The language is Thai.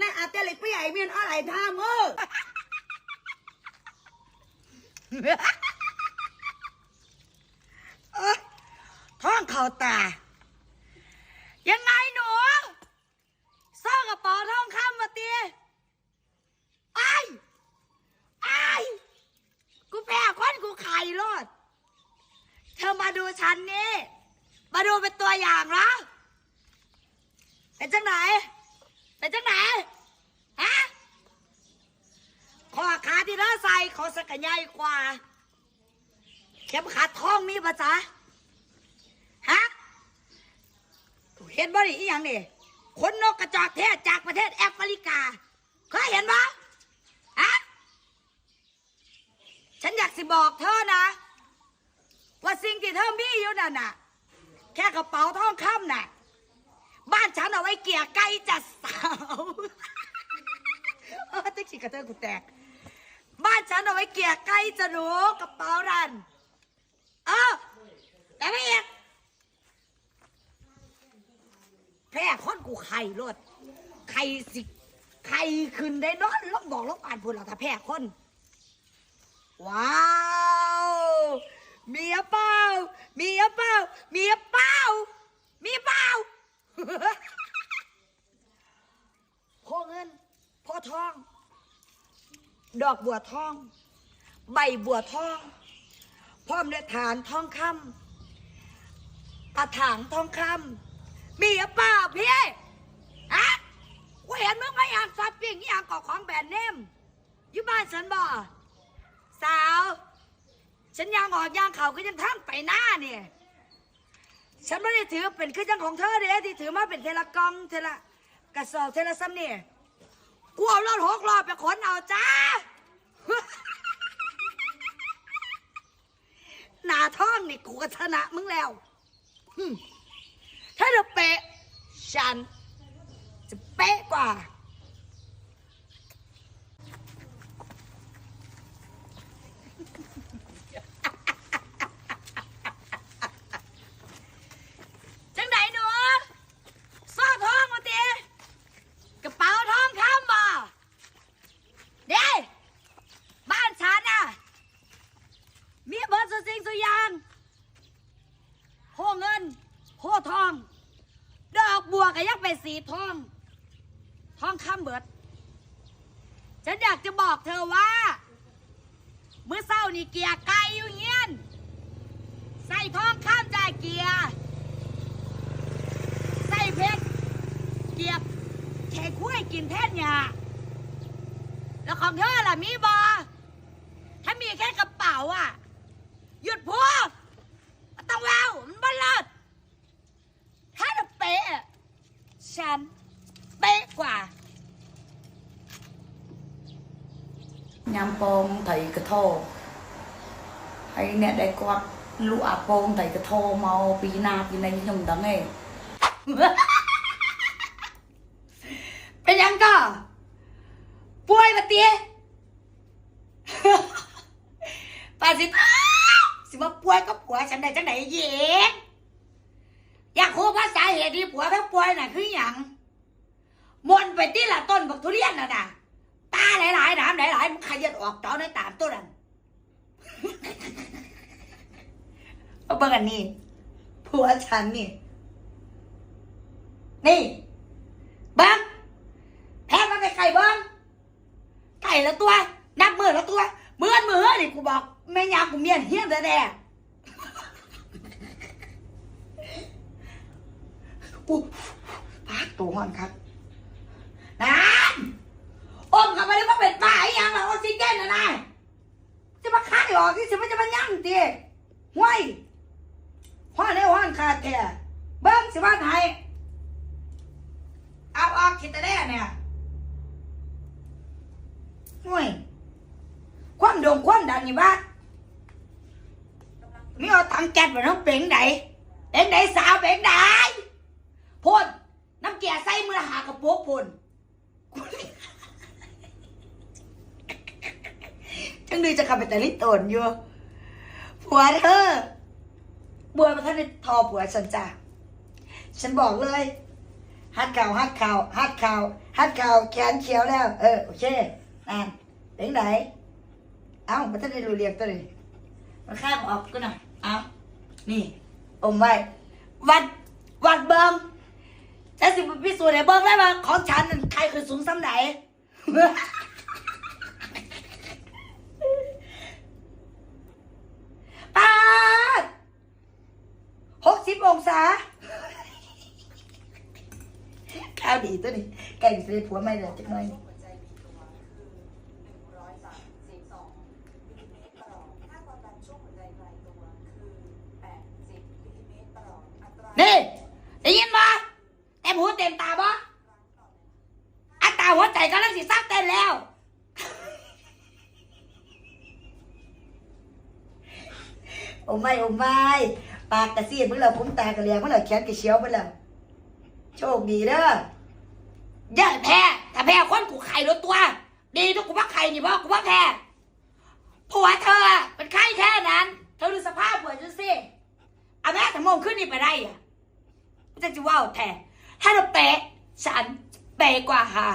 นั่นอาเตลิกไปใหญ่เมียนอะไรท่ามือท้องเข่าตา ยังไงหนูซ่อกระป๋าท้องข้ามมาตีไอ้ไอ้กูแพ้คนกูไข่รอด เธอมาดูฉันนี่ มาดูเป็นตัวอย่างนะเป็นจังไหน เป็นจังไหนฮะข้อขาที่เธอใส่ขาสกใหญ่กว่า เข็มขัดทองมีปะจ๊ะฮะเห็นบ่ดิอีหยังนี่ขนนกกระจอกเทศจากประเทศแอฟริกา เคยเห็นบ่ฮะฉันอยากสิบอกเธอนะ ว่าสิ่งที่เธอมีอยู่นั่นน่ะ แค่กระเป๋าทองคำน่ะ บ้านฉันเอาไว้เกี่ยไก่จัดสาว เออติ๊ กระเทยกูแตก บ้านฉันเอาไว้เกลี่ยไก่จะหนูกระเป๋ารัน เออแต่ไม่เอกแพ้คนกูไข่รถไข่สิไข่ขึ้นได้นอนลบบอกลบอ่านพูดเราถ้าแพ้คนว้าวมีอะเปล่ามีอะเปล่ามีอะเปล่ามีเปล่า พ่อเงินพ่อทอง ดอกบัวทอง ใบบัวทอง พร้อมด้วยฐานทองคำอาถางทองคำมีอะเปล่าพี่ฮะกูเห็นมึงไม่อยากซับปิ้งอยากก่อของแบรนด์เนมอยู่บ้านฉันบ่สาว ฉันยางออกยางเขาก็ยังทั้งไปหน้าเนี่ยฉันไม่ได้ถือเป็นคือจังของเธอเด้ที่ถือมาเป็นเทละกองเทละกระสอบเทละซ้ำเนี่ย กูเอารถหกล้อไปขนเอาจ้า หนาท้องนี่กูก็ชนะมึงแล้วถ้าเธอเป๊ะ ฉันจะเป๊ะกว่า จังไหนหนูซ่อทองมาตีกระเป๋าทองคำบ่เด้บ้านฉันน่ะ มีเบิร์ดสุดสิ่งสุดอย่างโหเงินโหท อง ดอกบัวก็ยังเป็นสีทอง ทองคำเบิด ฉันอยากจะบอกเธอว่า เมื่อเศร้านี่เกียร์ไก่อยู่เงี้ยน ใส่ทองคำจ่ายเกียร์ ใส่เพชรเกียบแค่คุ้ยกินแท่นยาแล้วของเธอล่ะมีบอถ้ามีแค่กระเป๋าอะ หยุดพูดไม่ต้องแววมันบันเลิศถ้าจะเป๊ะอะ ชานเป๊ะกว่ายำปองไทยกระโทไอ้เนี่ยได้กวาดลูกอาปองไทยกระโทเมาปีนาปีในยมดังเองเป็นยังก็ป่วยมาเตี้ป้าสิป้าสิว่าป่วยก็ผัวฉันได้จังไหนเย็น อยากรู้ภาษาเหตุที่ผัวเขาป่วยน่ะคืออย่างมนไปที่ละต้นบักทุเรียนน่ะนะตาหลายๆน้ำหลายๆมันขยันออกเจ้าในตามต้นนั่นเอาเบิ่งอันนี้ผัวฉันนี่ นี่บิ้งแพ้มาไก่บิ้งไก่ละตัว นับมือละตัวเมื่อนมือนี่กูบอกแม่ยากูเมียนเฮี้ยนแท้ๆ กูพักตัวมันครับนั่นอมกับไปแล้วก็เป็นป่าอีหยังล่ะออกซิเจนนะนายจะมาคายออกที่สิมันจะมายั่งตีห้วยห้อนได้ห้อนขาดแก่เบิ้งสิว่าไงเอาออกคิดแต่แน่เนี่ยห่วยความโด่งความดังนี่บ้ามีเอาตังแก๊สไปน้องเป่งไดเป่งไดสาวเป่งได พ่นน้ำแก่ใส่มือหากระปุกพ่นจังดีจะขับไปแต่ลิตนอยู่ผัวเธอบัวมาท่านได้ทอผัวฉันจ้ะฉันบอกเลยฮัดเข่าฮัดเข่าฮัดเข่าฮัดเข่าแขนเขียวแล้ว เออโอเคนั่นถึงไหนเอ้ามันจะได้รู้เรียงตัวนี้มันข้างออกก็หน่อยเอ้านี่อมไว้วัดวัดเบิ้ง จะสิบพิสูจน์ให้เบิ้งได้ว่าของฉันนั่นใครคือสูงซ้ำไหนปาดหกสิบองศาข้าวดีตัวนี้ไก่สิผัวไม่เลยจักหน่อย หัวใจบีบตัวคือ132มิลลิเมตรต่อหลอดค่าความดันช่วงหัวใจไกลตัวคือ 80มิลลิเมตรต่อหลอดอัตรา นี่ได้ยินบ่เต็มหูเต็มตาบ่อัตราหัวใจกำลังสิซักเต้น แล้ว โอ้ไม่โอ้ไม่ปากกระซีดเมื่อเราคุ้มตากระเลียงเมื่อเราแขนกระเชียวเมื่อเราโชคดีเด้อย่าแพ้ถ้าแพ้คนกูไข่รถตัว ดีทุกกูว่าไข่นี่บ่กูว่าแพ้ผัวเธอเป็นไข้แค่นั้นเธอดูสภาพผัวฉันสิเอาแม่ถังโมงขึ้นนี่ไปได้อะจะจะว่าแทนถ้าเราเป๊ะฉันเป๊ะกว่าค่ะ